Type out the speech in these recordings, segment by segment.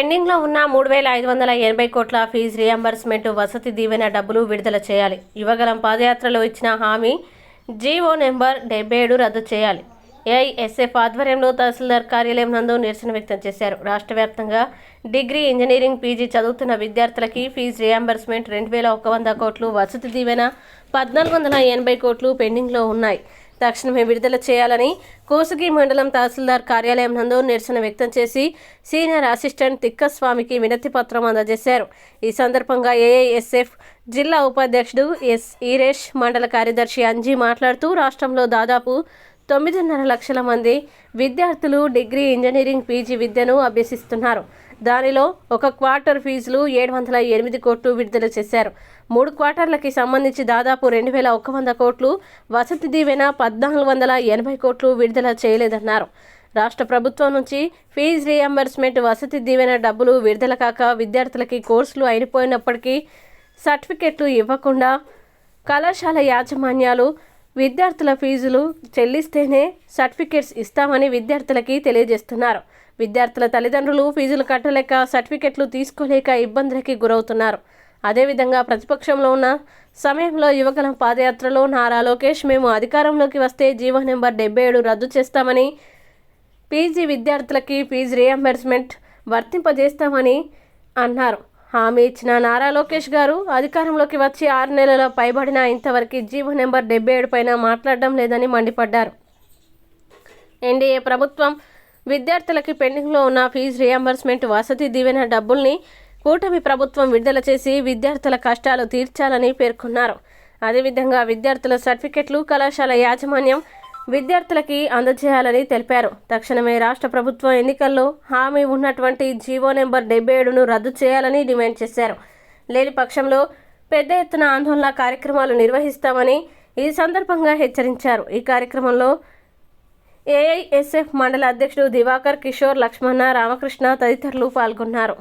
పెండింగ్లో ఉన్న మూడు వేల ఐదు వందల ఎనభై కోట్ల ఫీజు రియంబర్స్మెంట్ వసతి దీవెన డబ్బులు విడుదల చేయాలి. యువగలం పాదయాత్రలో ఇచ్చిన హామీ జీవో నెంబర్ డెబ్బై ఏడు రద్దు చేయాలి. ఏఐఎస్ఎఫ్ ఆధ్వర్యంలో తహసీల్దార్ కార్యాలయం నందు నిరసన వ్యక్తం చేశారు. రాష్ట్ర వ్యాప్తంగా డిగ్రీ ఇంజనీరింగ్ పీజీ చదువుతున్న విద్యార్థులకి ఫీజు రియంబర్స్మెంట్ రెండు వేల ఒక వంద కోట్లు వసతి దీవెన పద్నాలుగు వందల ఎనభై కోట్లు పెండింగ్లో ఉన్నాయి. తక్షణమే విడుదల చేయాలని కోసుగి మండలం తహసీల్దార్ కార్యాలయం నందు నిరసన వ్యక్తం చేసి సీనియర్ అసిస్టెంట్ తిక్కస్వామికి వినతి పత్రం అందజేశారు. ఈ సందర్భంగా ఏఐఎస్ఎఫ్ జిల్లా ఉపాధ్యక్షుడు ఎస్ ఈరేష్ మండల కార్యదర్శి అంజీ మాట్లాడుతూ రాష్ట్రంలో దాదాపు తొమ్మిదిన్నర లక్షల మంది విద్యార్థులు డిగ్రీ ఇంజనీరింగ్ పీజీ విద్యను అభ్యసిస్తున్నారు. దానిలో ఒక క్వార్టర్ ఫీజులు ఏడు వందల ఎనిమిది కోట్లు విడుదల చేశారు. మూడు క్వార్టర్లకి సంబంధించి దాదాపు రెండు వేల ఒక వంద కోట్లు వసతి దీవెన పద్నాలుగు వందల ఎనభై కోట్లు విడుదల చేయలేదన్నారు. రాష్ట్ర ప్రభుత్వం నుంచి ఫీజు రీఎంబర్స్మెంట్ వసతి దీవెన డబ్బులు విడుదల కాక విద్యార్థులకి కోర్సులు అయిపోయినప్పటికీ సర్టిఫికెట్లు ఇవ్వకుండా కళాశాల యాజమాన్యాలు విద్యార్థుల ఫీజులు చెల్లిస్తేనే సర్టిఫికెట్స్ ఇస్తామని విద్యార్థులకి తెలియజేస్తున్నారు. విద్యార్థుల తల్లిదండ్రులు ఫీజులు కట్టలేక సర్టిఫికెట్లు తీసుకోలేక ఇబ్బందులకి గురవుతున్నారు. అదేవిధంగా ప్రతిపక్షంలో ఉన్న సమయంలో యువకుల పాదయాత్రలో నారా లోకేష్ మేము అధికారంలోకి వస్తే జీవో నెంబర్ డెబ్బై ఏడు రద్దు చేస్తామని పీజీ విద్యార్థులకి ఫీజు రియంబర్స్మెంట్ వర్తింపజేస్తామని అన్నారు. హామీ ఇచ్చిన నారా లోకేష్ గారు అధికారంలోకి వచ్చి ఆరు నెలల పైబడిన ఇంతవరకు జీవో నెంబర్ డెబ్బై ఏడు పైన మాట్లాడడం లేదని మండిపడ్డారు. ఎన్డీఏ ప్రభుత్వం విద్యార్థులకి పెండింగ్లో ఉన్న ఫీజు రియంబర్స్మెంట్ వసతి దీవెన డబ్బుల్ని కూటమి ప్రభుత్వం విడుదల చేసి విద్యార్థుల కష్టాలు తీర్చాలని పేర్కొన్నారు. అదేవిధంగా విద్యార్థుల సర్టిఫికెట్లు కళాశాల యాజమాన్యం విద్యార్థులకి అందజేయాలని తెలిపారు. తక్షణమే రాష్ట్ర ప్రభుత్వం ఎన్నికల్లో హామీ ఉన్నటువంటి జీవో నెంబర్ డెబ్బై ఏడును రద్దు చేయాలని డిమాండ్ చేశారు. లేని పక్షంలో పెద్ద ఎత్తున ఆందోళన కార్యక్రమాలు నిర్వహిస్తామని ఈ సందర్భంగా హెచ్చరించారు. ఈ కార్యక్రమంలో ఏఐఎస్ఎఫ్ మండల అధ్యక్షుడు దివాకర్ కిషోర్ లక్ష్మణ రామకృష్ణ తదితరులు పాల్గొన్నారు.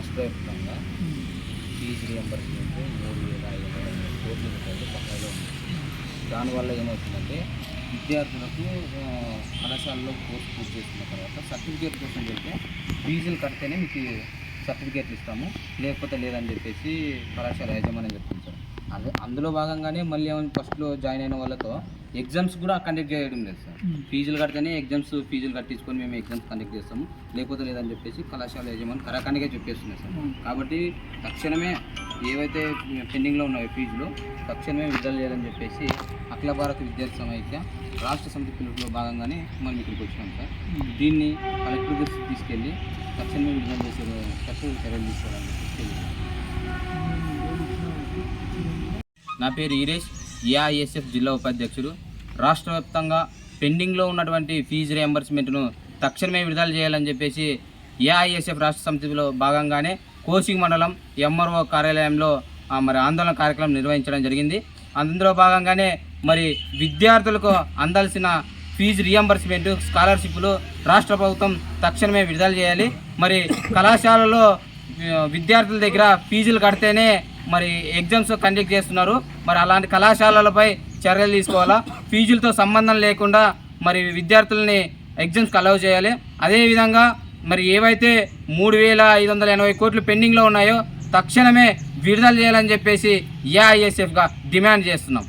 రాష్ట్ర వ్యాప్తంగా ఫీజు రియంబర్స్మెంట్ మూడు వేల ఐదు వందల కోట్ల రూపాయలు పక్కలో ఉంది దానివల్ల ఏమవుతుందంటే విద్యార్థులకు కళాశాలలో కోర్సు పూర్తి చేసుకున్న తర్వాత సర్టిఫికేట్ కోసం చెప్తే ఫీజులు కడితేనే మీకు సర్టిఫికేట్లు ఇస్తాము. లేకపోతే లేదని చెప్పేసి కళాశాల యాజమాన్యం చెప్తుంది సార్ అదే అందులో భాగంగానే మళ్ళీ ఏమైనా ఫస్ట్లో జాయిన్ అయిన వాళ్ళతో ఎగ్జామ్స్ కూడా కండక్ట్ చేయడం లేదు సార్. ఫీజులు కడితేనే ఎగ్జామ్స్ ఫీజులు కట్టించుకొని మేము ఎగ్జామ్స్ కండక్ట్ చేస్తాము. లేకపోతే లేదని చెప్పేసి కళాశాల యజమాని కరాఖండిగా చెప్పేస్తున్నాయి సార్. కాబట్టి తక్షణమే ఏవైతే పెండింగ్లో ఉన్నాయో ఫీజులు తక్షణమే విడుదల చేయాలని చెప్పేసి అఖిల భారత విద్యార్థి సమైక్య రాష్ట్ర సమితి పిలుపులో భాగంగానే మనం ఇక్కడికి వచ్చినాం సార్. దీన్ని కలెక్టర్ దృష్టికి తీసుకెళ్ళి తక్షణమే విడుదల చేసే తక్షణ చర్యలు తీసుకోవాలని. నా పేరు ఈరేష్. ఏఐఎస్ఎఫ్ జిల్లా ఉపాధ్యక్షుడు. రాష్ట్ర వ్యాప్తంగా పెండింగ్లో ఉన్నటువంటి ఫీజు రియంబర్స్మెంట్ను తక్షణమే విడుదల చేయాలని చెప్పేసి ఏఐఎస్ఎఫ్ రాష్ట్ర సమితిలో భాగంగానే కోసింగ్ మండలం ఎంఆర్ఓ కార్యాలయంలో మరి ఆందోళన కార్యక్రమం నిర్వహించడం జరిగింది. అందులో భాగంగానే మరి విద్యార్థులకు అందాల్సిన ఫీజు రియంబర్స్మెంట్ స్కాలర్షిప్లు రాష్ట్ర ప్రభుత్వం తక్షణమే విడుదల చేయాలి. మరి కళాశాలలో విద్యార్థుల దగ్గర ఫీజులు కడితేనే మరి ఎగ్జామ్స్ కండక్ట్ చేస్తున్నారు. మరి అలాంటి కళాశాలలపై చర్యలు తీసుకోవాలా? ఫీజులతో సంబంధం లేకుండా మరి విద్యార్థులని ఎగ్జామ్స్కి అలౌ చేయాలి. అదేవిధంగా మరి ఏవైతే మూడు వేల ఐదు వందల ఎనభై కోట్లు పెండింగ్లో ఉన్నాయో తక్షణమే విడుదల చేయాలని చెప్పేసి ఏఐఎస్ఎఫ్గా డిమాండ్ చేస్తున్నాం.